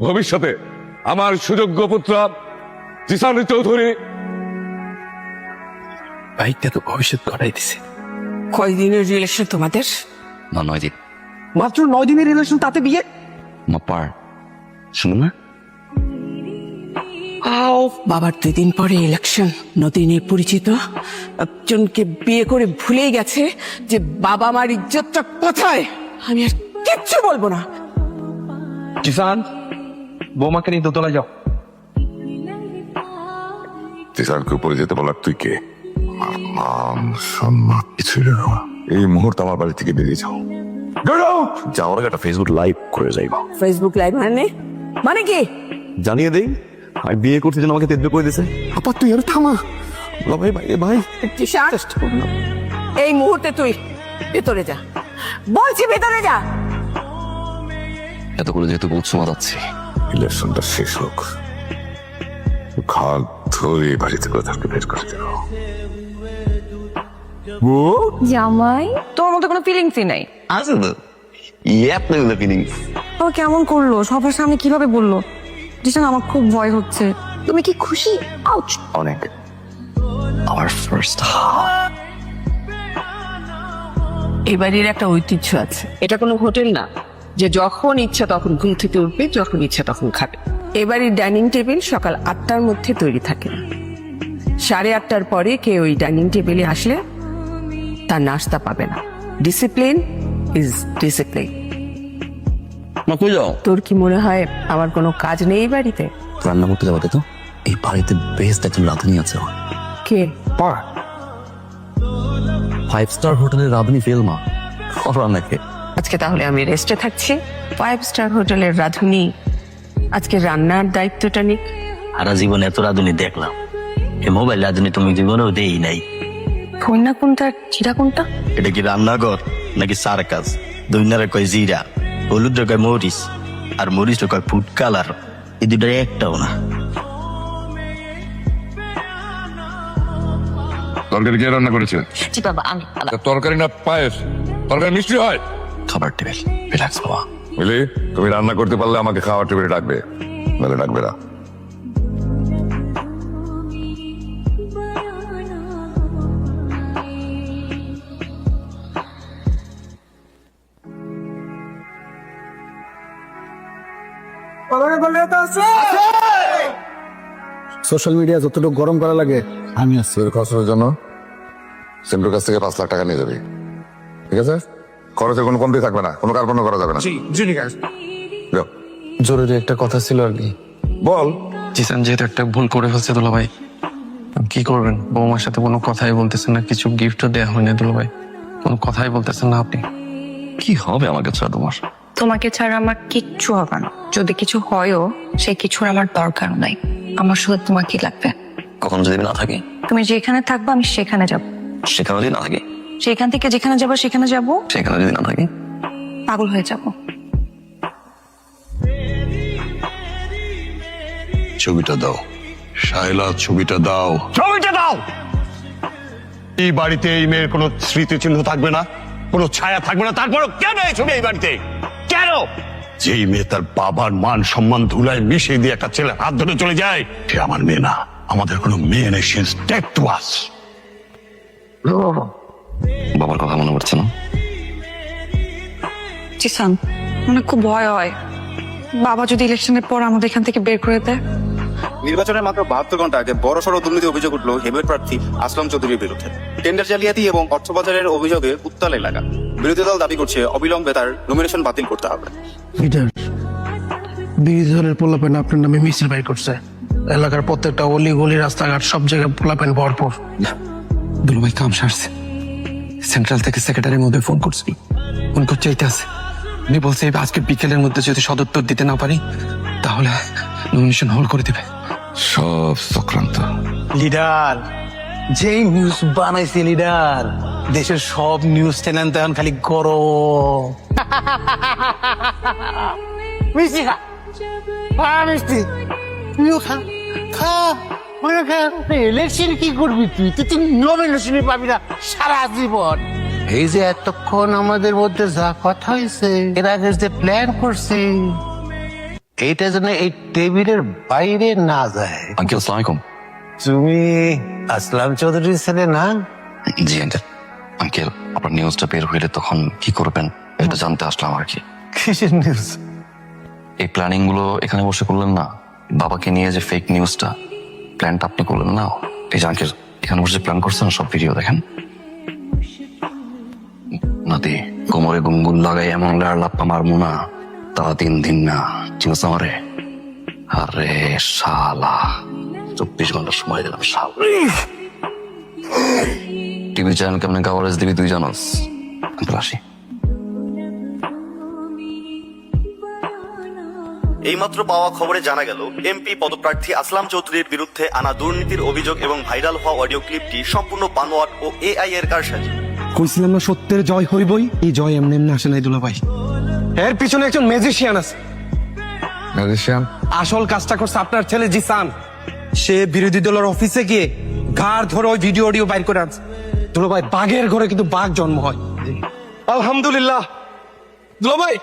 ভবিষ্যতে আমার সুযোগ্য পুত্র জিসান চৌধুরী বাইকটা তো ভবিষ্যৎ করাই দিছে। কয়দিনের রিলেশন তোমাদের? না নয় দিন। মাত্র নয় দিনের রিলেশন তাতে বিয়ে? মা পার। শুনো না। আও বাবার দুদিন পরে ইলেকশন নদিনের পরিচিত। একজনকে বিয়ে করে ভুলেই গেছে যে বাবা মার ইজ্জতটা কোথায়? আমি আর কিচ্ছু বলব না। কিষান বৌমাকে নিয়ে দোতলা যাও। জিসানকে উপরে যেতে বলার তুই কে? মান সম্মান কিছুই না এই মুহূর্তে আমার বাড়ি থেকে বেরিয়ে যাও। যাওয়ার আগে একটা ফেসবুক লাইভ করে যাইবা ফেসবুক লাইভ মানে? মানে কি? জানিয়ে দেই আমি বিয়ে করতে জন্য আমাকে তেদ্র করে দিছে আপা তুই আর থামা। ভাই ভাই ভাই। এই মুহূর্তে তুই ভেতরে যা। বলছি ভেতরে যা। এত করে যেহেতু বলছো মা যাচ্ছি ইলেকশনটা শেষ হোক। ঘাট ধরে বাড়িতে কোথাকে বের করে দেবো জামাই? তোর মতো কোনো ফিলিংসই নাই। আছে তো। ইয়ে আপনার ফিলিংস ও কেমন করল? সবার সামনে কীভাবে বলল? জিসান আমার খুব ভয় হচ্ছে। তুমি কি খুশি? আউচ অনেক। আমার ফার্স্ট এই বাড়ির একটা ঐতিহ্য আছে। এটা কোনো হোটেল না। যে যখন ইচ্ছা তখন ঘুম থেকে উঠবে যখন ইচ্ছা তখন খাবে। এবারের ডাইনিং টেবিল সকাল আটটার মধ্যে তৈরি থাকে। সাড়ে আটটার পরে কেউ ওই ডাইনিং টেবিলে আসলে তার নাস্তা পাবে না। ডিসিপ্লিন ইজ ডিসিপ্লিন তোর কি মনে হয় আমার কোনো কাজ নেই এই বাড়িতে? রান্না করতে যাব তো? এই বাড়িতে বেস্ট একজন রাঁধুনি আছে কে? ফাইভ স্টার হোটেলের রাঁধুনি ফেল মা। রান্নাকে আজকে তাহলে আমি রেস্টে থাকছি। ফাইভ স্টার হোটেলের রাঁধুনি। আজকে রান্নার দায়িত্বটা নিক। আর জীবনে এত রাধুনি দেখলাম। এই মোবাইল রাধুনি তুমি জীবনেও দেই নাই। কন্যা কোনটা আর চিরা কোনটা? এটা কি রান্নাঘর নাকি সার্কাস? দৈনারে কয় জিরা হলুদ কয় মরিচ আর মরিচ কয় ফুড কালার এই দুটার একটাও না। তরকারি কে রান্না করেছে? জি বাবা আমি তরকারি না পায়েস? তরকারি মিষ্টি হয়? খাবার টেবিল রিল্যাক্স বাবা। বুঝলি তুমি রান্না করতে পারলে আমাকে খাওয়ার টেবিলে ডাকবে নাহলে ডাকবে না। সোশ্যাল মিডিয়া যতটুকু গরম করা লাগে আমি আছি। তোর খরচের জন্য সেন্টুর কাছ থেকে পাঁচ লাখ টাকা নিয়ে যাবি। ঠিক আছে? খরচে কোনো কমতি থাকবে না কোনো কার্পণ্য করা যাবে না। যাও। জরুরি একটা কথা ছিল আর কি। বল। জিসান যেহেতু একটা ভুল করে ফেলছে দুলা ভাই কি করবেন? বৌমার সাথে কোনো কথাই বলতেছেন না কিছু গিফটও দেওয়া হয় না দুলা ভাই কোনো কথাই বলতেছেন না আপনি। কি হবে আমাকে কাছে তোমার? তোমাকে ছাড়া আমার কিচ্ছু হবে না। যদি কিছু হয়ও সে কিছুর আমার দরকার নাই। আমার শুধু তোমাকে লাগবে। কখনো যদি না থাকে? তুমি যেখানে থাকবে আমি সেখানে যাব। সেখানে যদি না থাকে? সেখান থেকে যেখানে যাব সেখানে যাব? সেখানে যদি না থাকে। পাগল হয়ে যাব। ছবিটা দাও। শায়লা ছবিটা দাও। ছবিটা দাও! এই বাড়িতে এই মেয়ের কোনো স্মৃতিচিহ্ন থাকবে না কোনো ছায়া থাকবে না। তারপরও কেন এই ছবি এই বাড়িতে? কেন? যেই মেয়ে তার বাবার মান সম্মান ধুলায় মিশিয়ে দিয়ে একটা ছেলে হাত ধরে চলে যায় সে আমার মেয়ে না। আমাদের কোনো মেয়ে নেই সে স্টেপ টু আস বাবার কথা মনে পড়ছে না? জিসান মানে খুব ভয় হয়। বাবা যদি ইলেকশনের পর আমাদের এখান থেকে বের করে দেয়? নির্বাচনের মাত্র বাহাত্তর ঘণ্টা আগে বড়সড় দুর্নীতি অভিযোগ উঠল হেবের প্রার্থী আসলাম চৌধুরীর বিরুদ্ধে। টেন্ডার জালিয়াতি এবং অর্থ পাচারের অভিযোগে উত্তাল এলাকা। বিরোধী দল দাবি করছে অবিলম্বে তার নমিনেশন বাতিল করতে হবে। লিডার বিরোধী দলের পোলাপেন আপনার নামে মিছিল বাই করছে। এলাকার প্রত্যেকটা অলি গলি রাস্তাঘাট সব জায়গায় পোলাপেন ভরপুর। দুলভাই কাম সারছে। সেন্ট্রাল থেকে সেক্রেটারির মধ্যে ফোন করছি। ফোন করতে আছে। উনি বলছে আজকে বিকেলের মধ্যে যদি সদুত্তর দিতে না পারি তাহলে নমিনেশন হোল্ড করে দেবে। সব চক্রান্ত। লিডার যেই নিউজ বানাইছে লিডার দেশের সব নিউজ চ্যানেল তো এখন খালি গরম। মিষ্টি খা। খা মিষ্টি। খা। খা। মানে ইলেকশন কি করবি তুই? তুই তুই নমিনেশনই পাবি না সারা জীবন। এই যে এতক্ষণ আমাদের মধ্যে যা কথা হয়েছে এর আগে যে প্ল্যান করছি এইটা যেন এই টেবিলের বাইরে না যায়। আঙ্কেল আসসালামু আলাইকুম। তুমি আসলাম চৌধুরীর ছেলে না? জি আঙ্কেল। আঙ্কেল আপনার নিউজটা বের হইলে তখন কি করবেন? এটা জানতে আসলাম আর কি। কিসের নিউজ এই প্ল্যানিংগুলো এখানে বসে করলেন না? বাবাকে নিয়ে যে ফেক নিউজটা প্ল্যানটা আপনি করলেন না। এই যে আঙ্কেল এখানে বসে প্ল্যান করছেন সব ভিডিও দেখেন। নাতি কোমরে গুঙ্গুন লাগাই এমন লাপ্পা মারমু না। তা দিন দিন না চিনস আমারে? আরে শালা চব্বিশ ঘণ্টা সময় দিলাম শালা। টিভি চ্যানেল কেমন কাভারেজ দিবি তুই জানাস? আসি। এইমাত্র পাওয়া খবরে জানা গেল এমপি পদপ্রার্থী আসলাম চৌধুরীর বিরুদ্ধে আনা দুর্নীতির অভিযোগ এবং ভাইরাল হওয়া অডিও ক্লিপটি সম্পূর্ণ বানোয়াট ও এআই এর কারসাজি। কইছিলাম না সত্যের জয় হইবই এই জয় এমনি এমনি আসে নাই দুলা ভাই এর পিছনে একজন ম্যাজিশিয়ান আছে। ম্যাজিশিয়ান আসল কাজটা করছে আপনার ছেলে জিসান। সে বিরোধী দলের অফিসে গিয়ে ঘাড় ধরে ওই ভিডিও অডিও বাইর করে আনছে। দুলো ভাই বাঘের ঘরে কিন্তু বাঘ জন্ম হয়। আলহামদুলিল্লাহ। দুলো ভাই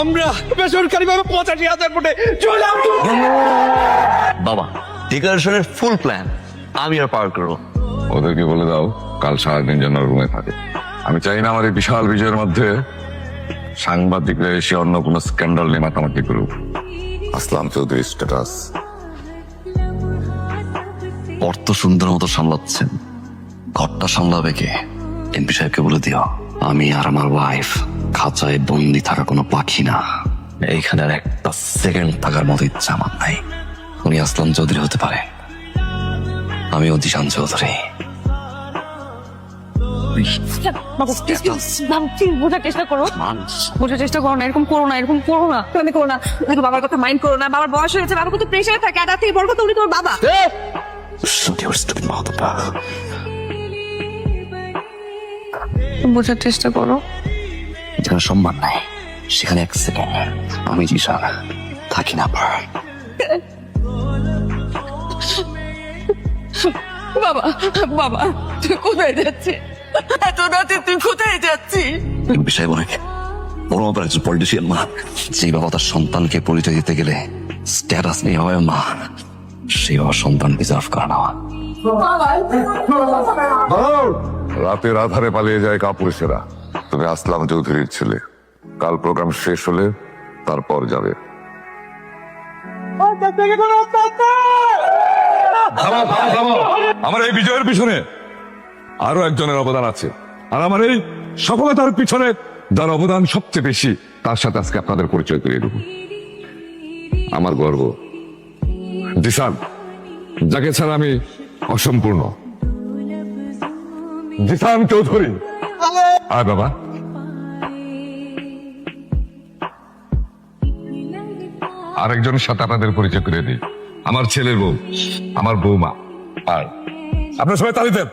আমরা বেসরকারি ভাবে পঁচাশি হাজার ফুটে চলে আসব। বাবা ডিক্লারেশনের ফুল প্ল্যান আমি আর পার করব। ওদেরকে বলে দাও কাল সারাদিন যেন রুমে থাকে। আমি চাই না আমার এই বিশাল বিজয়ের মধ্যে সাংবাদিকরা এসে অন্য কোনো স্ক্যান্ডাল নিয়ে মাতামাতি করুক। আসলাম চৌধুরী স্ট্যাটাস অর্থ সুন্দর মতো সামলাচ্ছেন। ঘরটা সামলাবে কে? এমপি সাহেবকে বলে দিও। আমি আর আমার ওয়াইফ খাঁচায় বন্দি থাকা কোনো পাখি না। এইখানে আর একটা সেকেন্ড থাকার মতো ইচ্ছা আমার নাই। উনি আসলাম চৌধুরী হতে পারে। আমি অদিশান চৌধুরী। বোঝার চেষ্টা করো। বোঝার চেষ্টা করো না এরকম করো না এরকম করো না। তুমি করো না। দেখো বাবার কথা মাইন্ড করো না। বাবার বয়স হয়েছে বাবা কত প্রেশারে থাকে। আর থেকে বড় কথা উনি তোমার বাবা. বোঝার চেষ্টা করো। যেখানে সম্মান নাই সেখানে এক সেকেন্ড আমি জিসান থাকি না পার বাবা বাবা তুই কোথায় যাচ্ছিস? এত রাতে তুই কোথায় যাচ্ছিস? এমপি সাহেব অনেক বড় ব্যাপার একজন পলিটিশিয়ান মা। যে বাবা তার সন্তানকে পরিচয় দিতে গেলে স্ট্যাটাস নিয়ে হয় মা সেই বাবা সন্তান ডিজার্ভ করে নেওয়া। রাতের আধারে পালিয়ে যায় কাপুরুষেরা তুমি আসলাম চৌধুরীর ছেলে। কাল প্রোগ্রাম শেষ হলে তারপর যাবে। আমার এই বিজয়ের পিছনে আরও একজনের অবদান আছে। আর আমার এই সফলতার পিছনে যার অবদান সবচেয়ে বেশি, তার সাথে আজকে আপনাদের পরিচয় করিয়ে দেব। আমার গর্ব। দিশান, যাকে ছাড়া আমি অসম্পূর্ণ। দিশান চৌধুরী। আয় বাবা। আরেকজনের সাথে আপনাদের পরিচয় করে দিই। আমার ছেলের বউ, আমার বৌমা। আর আপনার সবাই তালি দেন।